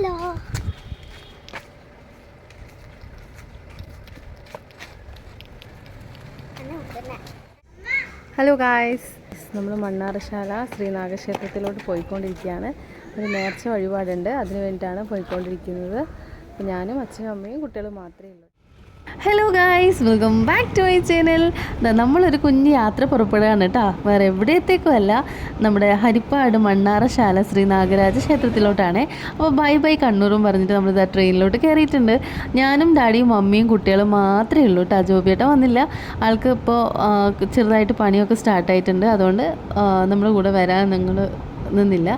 Hello hello guys നമ്മൾ മണ്ണാറശാല ശ്രീനാഗക്ഷേത്രത്തിലോട്ട് പോയിക്കൊണ്ടിരിക്കുകയാണ്. ഒരു നേർച്ച വഴിപാടുണ്ട്. അതിന് വേണ്ടിയിട്ടാണ് പോയിക്കൊണ്ടിരിക്കുന്നത്. ഞാനും അച്ഛനും അമ്മയും കുട്ടികളും മാത്രമേ ഉള്ളൂ. Hello guys welcome back to my channel നമ്മളൊരു കുഞ്ഞ് യാത്ര പുറപ്പെടുകയാണ് കേട്ടോ. വേറെ എവിടത്തേക്കും അല്ല. നമ്മുടെ ഹരിപ്പാട് മണ്ണാറശാല ശ്രീ നാഗരാജ ക്ഷേത്രത്തിലോട്ടാണ്. അപ്പോൾ ബൈ ബൈ കണ്ണൂറും പറഞ്ഞിട്ട് നമ്മളിത് ആ ട്രെയിനിലോട്ട് കയറിയിട്ടുണ്ട്. ഞാനും ഡാഡിയും മമ്മിയും കുട്ടികളും മാത്രമേ ഉള്ളൂ കേട്ടോ. ജോബിയേട്ട വന്നില്ല. ആൾക്ക് ഇപ്പോൾ ചെറുതായിട്ട് പണിയൊക്കെ സ്റ്റാർട്ടായിട്ടുണ്ട് അതുകൊണ്ട് നമ്മുടെ കൂടെ വരാൻ നിങ്ങൾ നിന്നില്ല.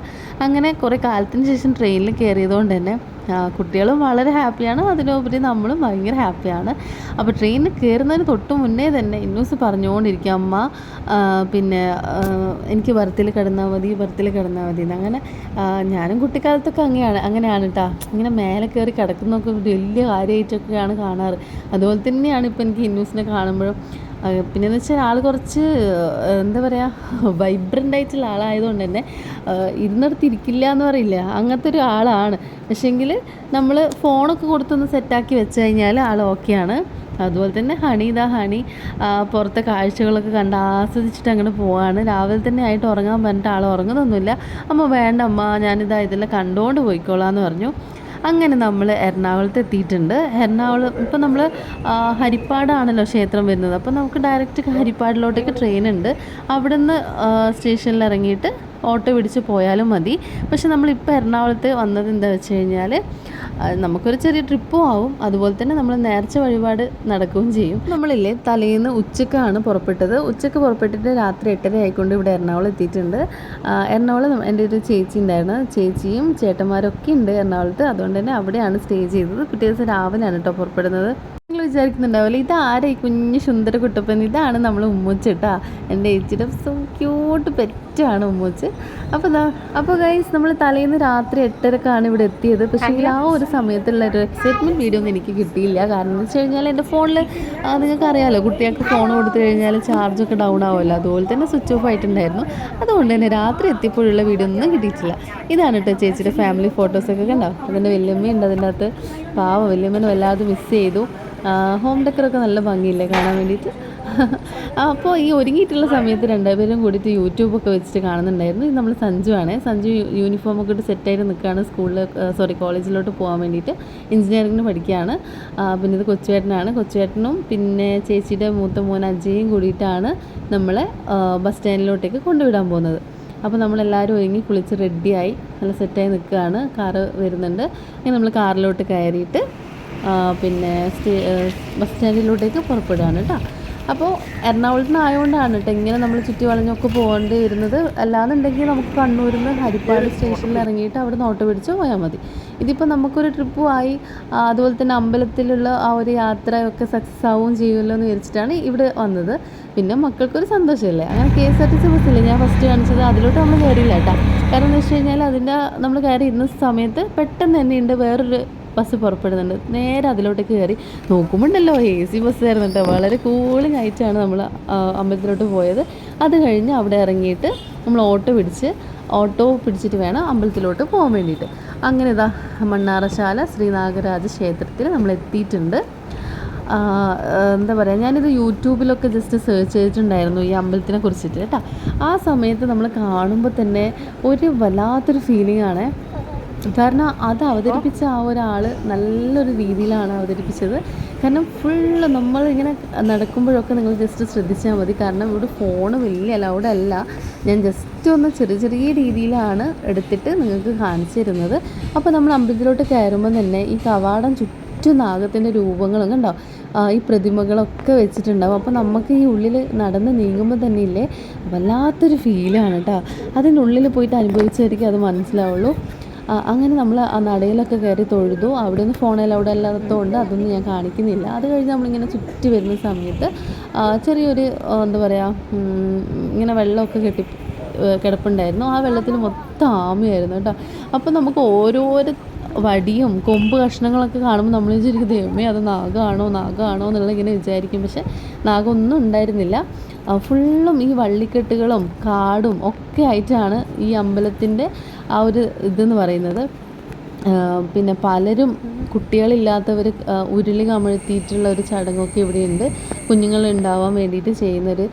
അങ്ങനെ കുറേ കാലത്തിന് ശേഷം ട്രെയിനിൽ കയറിയതുകൊണ്ട് തന്നെ കുട്ടികളും വളരെ ഹാപ്പിയാണ്. അതിനുപരി നമ്മളും ഭയങ്കര ഹാപ്പിയാണ്. അപ്പോൾ ട്രെയിനിൽ കയറുന്നതിന് തൊട്ട് മുന്നേ തന്നെ ഇന്നൂസ് പറഞ്ഞുകൊണ്ടിരിക്കും അമ്മ പിന്നെ എനിക്ക് ബർത്തിൽ കിടന്നാൽ മതി ബർത്തിൽ കിടന്നാൽ മതി അങ്ങനെ ഞാനും കുട്ടിക്കാലത്തൊക്കെ അങ്ങനെയാണ് അങ്ങനെയാണ് കേട്ടോ ഇങ്ങനെ മേലെ കയറി കിടക്കുന്നൊക്കെ വലിയ കാര്യമായിട്ടൊക്കെയാണ് കാണാറ്. അതുപോലെ തന്നെയാണ് ഇപ്പോൾ എനിക്ക് ഇന്നൂസിനെ കാണുമ്പോഴും. പിന്നെയെന്ന് വെച്ചാൽ ആൾ കുറച്ച് എന്താ പറയുക വൈബ്രന്റ് ആയിട്ടുള്ള ആളായതുകൊണ്ട് തന്നെ ഇരുന്നിടത്തിരിക്കില്ല എന്ന് പറയില്ല. അങ്ങനത്തെ ഒരു ആളാണ്. പക്ഷേങ്കിൽ നമ്മൾ ഫോണൊക്കെ കൊടുത്തൊന്ന് സെറ്റാക്കി വെച്ച് കഴിഞ്ഞാൽ ആൾ ഓക്കെയാണ്. അതുപോലെ തന്നെ ഹണി ഇതാ ഹണി പുറത്തെ കാഴ്ചകളൊക്കെ കണ്ട് ആസ്വദിച്ചിട്ട് അങ്ങനെ പോവാണ്. രാവിലെ തന്നെ ആയിട്ട് ഉറങ്ങാൻ പറഞ്ഞിട്ട് ആൾ ഉറങ്ങുന്നൊന്നുമില്ല. അമ്മ വേണ്ട അമ്മ ഞാനിതാ ഇതെല്ലാം കണ്ടുകൊണ്ട് പോയിക്കോളാം എന്ന് പറഞ്ഞു. അങ്ങനെ നമ്മൾ എറണാകുളത്ത് എത്തിയിട്ടുണ്ട്. എറണാകുളം ഇപ്പം നമ്മൾ ഹരിപ്പാടാണല്ലോ ക്ഷേത്രം വരുന്നത്. അപ്പോൾ നമുക്ക് ഡയറക്റ്റ് ഹരിപ്പാടിലോട്ടേക്ക് ട്രെയിൻ ഉണ്ട്. അവിടെ നിന്ന് സ്റ്റേഷനിൽ ഇറങ്ങിയിട്ട് ഓട്ടോ പിടിച്ച് പോയാലും മതി. പക്ഷെ നമ്മളിപ്പോൾ എറണാകുളത്ത് വന്നത് എന്താ വെച്ച് കഴിഞ്ഞാൽ നമുക്കൊരു ചെറിയ ട്രിപ്പും ആവും. അതുപോലെ തന്നെ നമ്മൾ നേർച്ച വഴിപാട് നടക്കുകയും ചെയ്യും. നമ്മളില്ലേ തലേന്ന് ഉച്ചക്കാണ് പുറപ്പെട്ടത്. ഉച്ചയ്ക്ക് പുറപ്പെട്ടിട്ട് രാത്രി എട്ടര ആയിക്കൊണ്ട് ഇവിടെ എറണാകുളം എത്തിയിട്ടുണ്ട്. എറണാകുളം എന്റെ ഒരു ചേച്ചി ഉണ്ടായിരുന്നു. ചേച്ചിയും ചേട്ടന്മാരൊക്കെ ഉണ്ട് എറണാകുളത്ത്. അതുകൊണ്ട് തന്നെ അവിടെയാണ് സ്റ്റേ ചെയ്തത്. പിറ്റേ ദിവസം രാവിലെയാണ് കേട്ടോ പുറപ്പെടുന്നത്. നിങ്ങൾ വിചാരിക്കുന്നുണ്ടാവില്ല ഇതാരെ ഈ കുഞ്ഞു സുന്ദര കുട്ടപ്പൻ? ഇതാണ് നമ്മൾ ഉമ്മച്ചിട്ടാ. എന്റെ ഏച്ചിയുടെ സോ ക്യൂട്ട് പെറ്റാണ് ഉമ്മൂച്ച്. അപ്പോൾ അപ്പോൾ ഗൈസ് നമ്മൾ തലേന്ന് രാത്രി എട്ടരക്കാണ് ഇവിടെ എത്തിയത്. പക്ഷേ ആ ഒരു സമയത്തുള്ള ഒരു എക്സൈറ്റ്മെന്റ് വീഡിയോ ഒന്നും എനിക്ക് കിട്ടിയില്ല. കാരണം എന്ന് വെച്ച് കഴിഞ്ഞാൽ എന്റെ ഫോണിൽ നിങ്ങൾക്ക് അറിയാമല്ലോ കുട്ടികൾക്ക് ഫോൺ കൊടുത്തു കഴിഞ്ഞാൽ ചാർജൊക്കെ ഡൗൺ ആവുമല്ലോ. അതുപോലെ തന്നെ സ്വിച്ച് ഓഫ് ആയിട്ടുണ്ടായിരുന്നു. അതുകൊണ്ട് തന്നെ രാത്രി എത്തിയപ്പോഴുള്ള വീഡിയോ ഒന്നും കിട്ടിയിട്ടില്ല. ഇതാണ് കേട്ടോ ചേച്ചിയുടെ ഫാമിലി ഫോട്ടോസൊക്കെ കണ്ടോ? അതിന്റെ വല്യമ്മയുണ്ട് അതിന്റെ അകത്ത്. പാവം വല്യമ്മനെ വല്ലാതെ മിസ് ചെയ്തു. ഹോം ഡെക്കറൊക്കെ നല്ല ഭംഗിയില്ലേ? കാണാൻ വേണ്ടിയിട്ട്. അപ്പോൾ ഈ ഒരുങ്ങിയിട്ടുള്ള സമയത്ത് രണ്ടുപേരും കൂടിയിട്ട് യൂട്യൂബൊക്കെ വെച്ചിട്ട് കാണുന്നുണ്ടായിരുന്നു. ഇത് നമ്മൾ സഞ്ജു ആണ് സഞ്ജു യൂണിഫോം ഒക്കെ ഇട്ട് സെറ്റായിട്ട് നിൽക്കുകയാണ് സ്കൂളിൽ സോറി കോളേജിലോട്ട് പോകാൻ വേണ്ടിയിട്ട് എഞ്ചിനീയറിംഗിന് പഠിക്കുകയാണ്. പിന്നെ ഇത് കൊച്ചുവേട്ടനാണ്. കൊച്ചുവേട്ടനും പിന്നെ ചേച്ചിയുടെ മൂത്ത മോൻ അജയും കൂടിയിട്ടാണ് നമ്മളെ ബസ് സ്റ്റാൻഡിലോട്ടേക്ക് കൊണ്ടുവിടാൻ പോകുന്നത്. അപ്പോൾ നമ്മളെല്ലാവരും ഒരുങ്ങി കുളിച്ച് റെഡിയായി നല്ല സെറ്റായി നിൽക്കുകയാണ് കാറ് വരുന്നുണ്ട്. ഇനി നമ്മൾ കാറിലോട്ട് കയറിയിട്ട് പിന്നെ ബസ് സ്റ്റാൻഡിലോട്ടേക്ക് പുറപ്പെടുകയാണ് കേട്ടോ. അപ്പോൾ എറണാകുളത്ത് നിന്ന് ആയതുകൊണ്ടാണ് കേട്ടോ ഇങ്ങനെ നമ്മൾ ചുറ്റി വളഞ്ഞൊക്കെ പോകേണ്ടി വരുന്നത് അല്ലാന്നുണ്ടെങ്കിൽ നമുക്ക് കണ്ണൂരിൽ നിന്ന് ഹരിപ്പാട് സ്റ്റേഷനിൽ ഇറങ്ങിയിട്ട് അവിടെ നിന്ന് ഓട്ടോ പിടിച്ച് പോയാൽ മതി. ഇതിപ്പോൾ നമുക്കൊരു ട്രിപ്പ് ആയി. അതുപോലെ തന്നെ അമ്പലത്തിലുള്ള ആ ഒരു യാത്രയൊക്കെ സക്സസ് ആവുകയും ചെയ്യുമല്ലോ എന്ന് വിചാരിച്ചിട്ടാണ് ഇവിടെ വന്നത്. പിന്നെ മക്കൾക്കൊരു സന്തോഷമല്ലേ അങ്ങനെ K S R T C ബസ്സില്ലേ? ഞാൻ ഫസ്റ്റ് കാണിച്ചത് അതിലോട്ട് നമ്മൾ കയറിയില്ല കേട്ടോ കാരണം എന്ന് വെച്ച് കഴിഞ്ഞാൽ അതിന്റെ നമ്മൾ കയറി ഇരുന്ന സമയത്ത് പെട്ടെന്ന് തന്നെ ഉണ്ട് വേറൊരു ബസ് പുറപ്പെടുന്നുണ്ട്. നേരെ അതിലോട്ടേക്ക് കയറി നോക്കുമ്പോണ്ടല്ലോ എ സി ബസ് ആയിരുന്നു കേട്ടോ വളരെ കൂളിംഗ് ആയിട്ടാണ് നമ്മൾ അമ്പലത്തിലോട്ട് പോയത്. അത് കഴിഞ്ഞ് അവിടെ ഇറങ്ങിയിട്ട് നമ്മൾ ഓട്ടോ പിടിച്ച് ഓട്ടോ പിടിച്ചിട്ട് വേണം അമ്പലത്തിലോട്ട് പോകാൻ വേണ്ടിയിട്ട്. അങ്ങനെ ഇതാ മണ്ണാറശാല ശ്രീനാഗരാജ ക്ഷേത്രത്തിൽ നമ്മൾ എത്തിയിട്ടുണ്ട്. എന്താ പറയുക ഞാനിത് യൂട്യൂബിലൊക്കെ ജസ്റ്റ് സെർച്ച് ചെയ്തിട്ടുണ്ടായിരുന്നു ഈ അമ്പലത്തിനെ കുറിച്ചിട്ട് കേട്ടോ. ആ സമയത്ത് നമ്മൾ കാണുമ്പോൾ തന്നെ ഒരു വല്ലാത്തൊരു ഫീലിംഗ് ആണ്. കാരണം അത് അവതരിപ്പിച്ച ആ ഒരാൾ നല്ലൊരു രീതിയിലാണ് അവതരിപ്പിച്ചത്. കാരണം ഫുള്ള് നമ്മൾ ഇങ്ങനെ നടക്കുമ്പോഴൊക്കെ നിങ്ങൾ ജസ്റ്റ് ശ്രദ്ധിച്ചാൽ മതി. കാരണം ഇവിടെ ഫോണ് വലിയ അലൗഡ് അല്ല. ഞാൻ ജസ്റ്റ് ഒന്ന് ചെറിയ ചെറിയ രീതിയിലാണ് എടുത്തിട്ട് നിങ്ങൾക്ക് കാണിച്ചു തരുന്നത്. അപ്പോൾ നമ്മൾ അമ്പലത്തിലോട്ട് കയറുമ്പോൾ തന്നെ ഈ കവാടം ചുറ്റും നാഗത്തിന്റെ രൂപങ്ങളൊക്കെ ഉണ്ടാവും. ഈ പ്രതിമകളൊക്കെ വെച്ചിട്ടുണ്ടാവും. അപ്പോൾ നമുക്ക് ഈ ഉള്ളിൽ നടന്ന് നീങ്ങുമ്പോൾ തന്നെ ഇല്ലേ? വല്ലാത്തൊരു ഫീലാണ് കേട്ടോ അതിനുള്ളിൽ പോയിട്ട് അനുഭവിച്ചവർക്ക് അത് മനസ്സിലാവുള്ളൂ. അങ്ങനെ നമ്മൾ ആ നടയിലൊക്കെ കയറി തൊഴുതു. അവിടെ നിന്ന് ഫോണിൽ അവിടെ അല്ലാത്തതുകൊണ്ട് അതൊന്നും ഞാൻ കാണിക്കുന്നില്ല. അത് കഴിഞ്ഞ് നമ്മളിങ്ങനെ ചുറ്റി വരുന്ന സമയത്ത് ചെറിയൊരു എന്താ പറയുക ഇങ്ങനെ വെള്ളമൊക്കെ കെട്ടി കിടപ്പുണ്ടായിരുന്നു. ആ വെള്ളത്തിൽ മൊത്തം ആമയായിരുന്നു കേട്ടോ. അപ്പം നമുക്ക് ഓരോരോ വടിയും കൊമ്പ് കഷ്ണങ്ങളൊക്കെ കാണുമ്പോൾ നമ്മൾ വിചാരിക്കും ദൈവമേ അത് നാഗമാണോ നാഗമാണോ എന്നുള്ള ഇങ്ങനെ വിചാരിക്കും. പക്ഷെ നാഗമൊന്നും ഉണ്ടായിരുന്നില്ല. ഫുള്ളും ഈ വള്ളിക്കെട്ടുകളും കാടും ഒക്കെ ആയിട്ടാണ് ഈ അമ്പലത്തിന്റെ ആ ഒരു ഇതെന്ന് പറയുന്നത്. പിന്നെ പലരും കുട്ടികളില്ലാത്തവർ ഉരുളി കമഴ്ത്തിയിട്ടുള്ള ഒരു ചടങ്ങൊക്കെ ഇവിടെയുണ്ട്. കുഞ്ഞുങ്ങൾ ഉണ്ടാവാൻ വേണ്ടിയിട്ട് ചെയ്യുന്നൊരു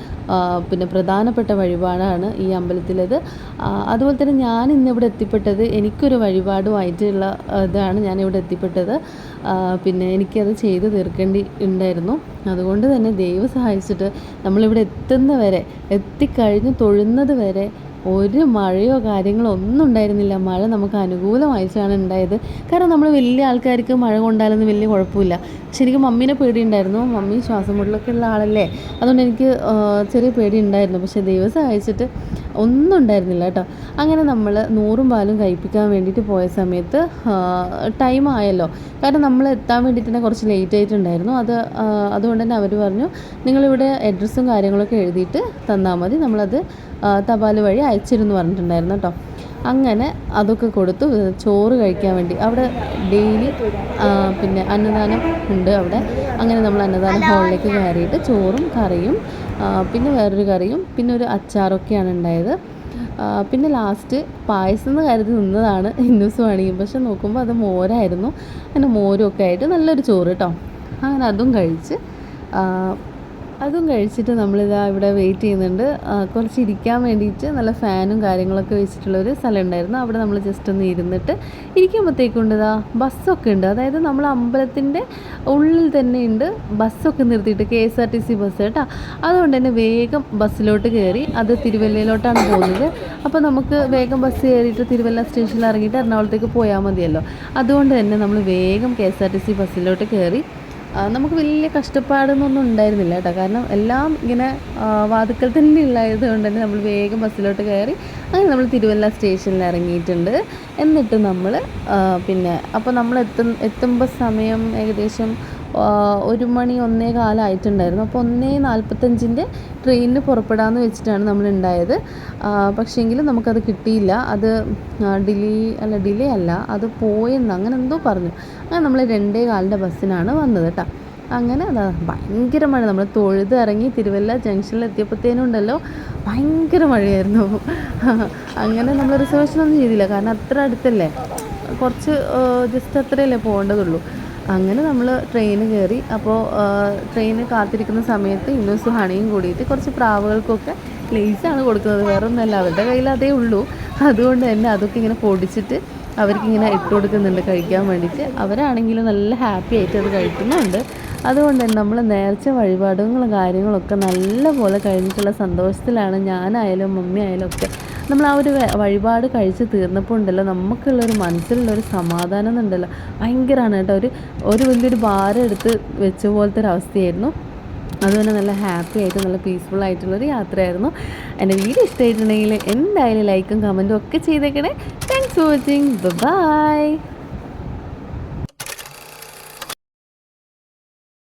പിന്നെ പ്രധാനപ്പെട്ട വഴിപാടാണ് ഈ അമ്പലത്തിലത്. അതുപോലെ തന്നെ ഞാൻ ഇന്നിവിടെ എത്തിപ്പെട്ടത് എനിക്കൊരു വഴിപാടുമായിട്ടുള്ള ഇതാണ് ഞാനിവിടെ എത്തിപ്പെട്ടത്. പിന്നെ എനിക്കത് ചെയ്ത് തീർക്കേണ്ടി ഉണ്ടായിരുന്നു. അതുകൊണ്ട് തന്നെ ദൈവം സഹായിച്ചിട്ട് നമ്മളിവിടെ എത്തുന്ന വരെ എത്തിക്കഴിഞ്ഞ് തൊഴുന്നത് വരെ ഒരു മഴയോ കാര്യങ്ങളോ ഒന്നും ഉണ്ടായിരുന്നില്ല. മഴ നമുക്ക് അനുകൂലമായിട്ടാണ് ഉണ്ടായത്. കാരണം നമ്മൾ വലിയ ആൾക്കാർക്ക് മഴ കൊണ്ടാലൊന്നും വലിയ കുഴപ്പമില്ല. പക്ഷെ എനിക്ക് മമ്മീനെ പേടിയുണ്ടായിരുന്നു. മമ്മി ശ്വാസം മുട്ടലൊക്കെ ഉള്ള ആളല്ലേ. അതുകൊണ്ട് എനിക്ക് ചെറിയ പേടി ഉണ്ടായിരുന്നു. പക്ഷേ ദൈവം സഹായിച്ചിട്ട് ഒന്നും ഉണ്ടായിരുന്നില്ല കേട്ടോ. അങ്ങനെ നമ്മൾ നൂറും പാലും കഴിപ്പിക്കാൻ വേണ്ടിയിട്ട് പോയ സമയത്ത് ടൈം ആയല്ലോ. കാരണം നമ്മൾ എത്താൻ വേണ്ടിയിട്ട് തന്നെ കുറച്ച് ലേറ്റ് ആയിട്ടുണ്ടായിരുന്നു. അത് അതുകൊണ്ട് തന്നെ അവർ പറഞ്ഞു നിങ്ങളിവിടെ അഡ്രസ്സും കാര്യങ്ങളൊക്കെ എഴുതിയിട്ട് തന്നാൽ മതി. നമ്മളത് തപാൽ വഴി അയച്ചിരുന്നു പറഞ്ഞിട്ടുണ്ടായിരുന്നു കേട്ടോ. അങ്ങനെ അതൊക്കെ കൊടുത്തു ചോറ് കഴിക്കാൻ വേണ്ടി. അവിടെ ഡെയിലി പിന്നെ അന്നദാനം ഉണ്ട് അവിടെ. അങ്ങനെ നമ്മൾ അന്നദാനം ഹോളിലേക്ക് കയറിയിട്ട് ചോറും കറിയും പിന്നെ വേറൊരു കറിയും പിന്നെ ഒരു അച്ചാറൊക്കെയാണ് ഉണ്ടായത്. പിന്നെ ലാസ്റ്റ് പായസം എന്ന് കരുതി നിന്നതാണ് ഹിന്ദുസ് വേണമെങ്കിൽ പക്ഷെ നോക്കുമ്പോൾ അത് മോരായിരുന്നു. അങ്ങനെ മോരും ഒക്കെ ആയിട്ട് നല്ലൊരു ചോറ് കേട്ടോ അങ്ങനെ അതും കഴിച്ച് അതും കഴിച്ചിട്ട് നമ്മളിതാ ഇവിടെ വെയിറ്റ് ചെയ്യുന്നുണ്ട്. കുറച്ച് ഇരിക്കാൻ വേണ്ടിയിട്ട് നല്ല ഫാനും കാര്യങ്ങളൊക്കെ വെച്ചിട്ടുള്ള ഒരു സ്ഥലം ഉണ്ടായിരുന്നു. അവിടെ നമ്മൾ ജസ്റ്റ് ഒന്ന് ഇരുന്നിട്ട് ഇരിക്കുമ്പോഴത്തേക്കുണ്ട് ഇതാ ബസ്സൊക്കെ ഉണ്ട്. അതായത് നമ്മൾ അമ്പലത്തിന്റെ ഉള്ളിൽ തന്നെ ഉണ്ട്. ബസ്സൊക്കെ നിർത്തിയിട്ട് K S R T C bus കേട്ടോ. അതുകൊണ്ട് തന്നെ വേഗം ബസ്സിലോട്ട് കയറി. അത് തിരുവല്ലയിലോട്ടാണ് പോകുന്നത്. അപ്പോൾ നമുക്ക് വേഗം ബസ് കയറിയിട്ട് തിരുവല്ല സ്റ്റേഷനിൽ ഇറങ്ങിയിട്ട് എറണാകുളത്തേക്ക് പോയാൽ മതിയല്ലോ. അതുകൊണ്ട് തന്നെ നമ്മൾ വേഗം K S R T C ബസ്സിലോട്ട് കയറി നമുക്ക് വലിയ കഷ്ടപ്പാടൊന്നും ഉണ്ടായിരുന്നില്ല കേട്ടോ. കാരണം എല്ലാം ഇങ്ങനെ വാതുക്കൾ തന്നെ ഉള്ളായത് കൊണ്ട് തന്നെ നമ്മൾ വേഗം ബസ്സിലോട്ട് കയറി അങ്ങനെ നമ്മൾ തിരുവല്ല സ്റ്റേഷനിൽ ഇറങ്ങിയിട്ടുണ്ട്. എന്നിട്ട് നമ്മൾ പിന്നെ അപ്പോൾ നമ്മൾ എത്തും എത്തുമ്പോൾ സമയം ഏകദേശം ഒരു മണി ഒന്നേ കാലമായിട്ടുണ്ടായിരുന്നു അപ്പോൾ ഒന്നേ നാൽപ്പത്തഞ്ചിന്റെ ട്രെയിനിന് പുറപ്പെടാമെന്ന് വെച്ചിട്ടാണ് നമ്മൾ ഉണ്ടായത് പക്ഷേങ്കിൽ നമുക്കത് കിട്ടിയില്ല. അത് ഡിലേ അല്ല ഡിലേ അല്ല. അത് പോയെന്ന് അങ്ങനെ എന്തോ പറഞ്ഞു. അങ്ങനെ നമ്മൾ രണ്ടേ കാലിന്റെ ബസ്സിനാണ് വന്നത് കേട്ടോ. അങ്ങനെ അതാ ഭയങ്കര മഴ. നമ്മൾ തൊഴുത് ഇറങ്ങി തിരുവല്ല ജംഗ്ഷനിൽ എത്തിയപ്പോഴത്തേനും ഉണ്ടല്ലോ ഭയങ്കര മഴയായിരുന്നു. അങ്ങനെ നമ്മൾ റിസർവേഷൻ ഒന്നും ചെയ്തില്ല. കാരണം അത്ര അടുത്തല്ലേ? കുറച്ച് ജസ്റ്റ് അത്രയല്ലേ പോകേണ്ടതുള്ളൂ. അങ്ങനെ നമ്മൾ ട്രെയിന് കയറി. അപ്പോൾ ട്രെയിന് കാത്തിരിക്കുന്ന സമയത്ത് ഇന്നും ഹണിയും കൂടിയിട്ട് കുറച്ച് പ്രാവുകൾക്കൊക്കെ ലേസാണ് കൊടുക്കുന്നത്. വേറൊന്നുമല്ല അവരുടെ കയ്യിൽ അതേ ഉള്ളൂ. അതുകൊണ്ട് തന്നെ അതൊക്കെ ഇങ്ങനെ പൊടിച്ചിട്ട് അവർക്കിങ്ങനെ ഇട്ട് കൊടുക്കുന്നുണ്ട് കഴിക്കാൻ വേണ്ടിയിട്ട്. അവരാണെങ്കിലും നല്ല ഹാപ്പി ആയിട്ട് അത് കഴിക്കുന്നുണ്ട്. അതുകൊണ്ട് തന്നെ നമ്മൾ നേർച്ച വഴിപാടുകളും കാര്യങ്ങളൊക്കെ നല്ലപോലെ കഴിഞ്ഞിട്ടുള്ള സന്തോഷത്തിലാണ് ഞാനായാലും മമ്മി ആയാലും ഒക്കെ നമ്മൾ ആ ഒരു വഴിപാട് കഴിച്ച് തീർന്നപ്പോൾ ഉണ്ടല്ലോ നമുക്കുള്ളൊരു മനസ്സിലുള്ളൊരു സമാധാനം എന്നുണ്ടല്ലോ ഭയങ്കരമാണ് കേട്ടോ. ഒരു ഒരു വലിയൊരു ഭാരം എടുത്ത് വെച്ച പോലത്തെ ഒരു അവസ്ഥയായിരുന്നു. അതുപോലെ നല്ല ഹാപ്പി ആയിട്ട് നല്ല പീസ്ഫുൾ ആയിട്ടുള്ളൊരു യാത്രയായിരുന്നു. എന്റെ വീഡിയോ ഇഷ്ടമായിട്ടുണ്ടെങ്കിൽ എന്തായാലും ലൈക്കും കമന്റും ഒക്കെ ചെയ്തേക്കണേ. Thanks for watching bye